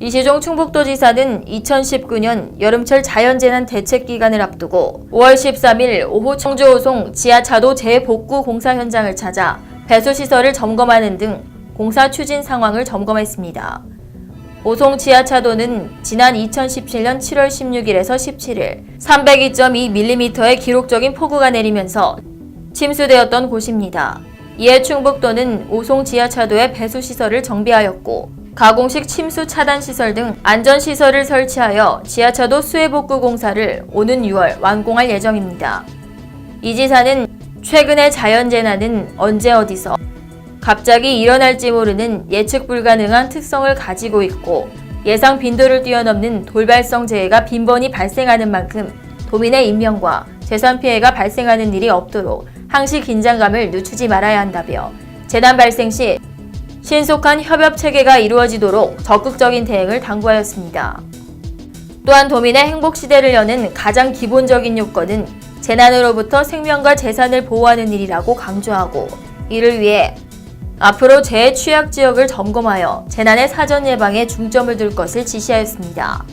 이시종 충북도지사는 2019년 여름철 자연재난 대책 기간을 앞두고 5월 13일 오후 청주 오송 지하차도 재복구 공사 현장을 찾아 배수 시설을 점검하는 등 공사 추진 상황을 점검했습니다. 오송 지하차도는 지난 2017년 7월 16일에서 17일 302.2mm의 기록적인 폭우가 내리면서 침수되었던 곳입니다. 이에 충북도는 오송 지하차도의 배수 시설을 정비하였고 가공식 침수 차단 시설 등 안전 시설을 설치하여 지하차도 수해 복구 공사를 오는 6월 완공할 예정입니다. 이 지사는 최근의 자연 재난은 언제 어디서 갑자기 일어날지 모르는 예측 불가능한 특성을 가지고 있고 예상 빈도를 뛰어넘는 돌발성 재해가 빈번히 발생하는 만큼 도민의 인명과 재산 피해가 발생하는 일이 없도록 항시 긴장감을 늦추지 말아야 한다며 재난 발생 시 신속한 협업 체계가 이루어지도록 적극적인 대응을 당부하였습니다. 또한 도민의 행복 시대를 여는 가장 기본적인 요건은 재난으로부터 생명과 재산을 보호하는 일이라고 강조하고 이를 위해 앞으로 재해 취약 지역을 점검하여 재난의 사전 예방에 중점을 둘 것을 지시하였습니다.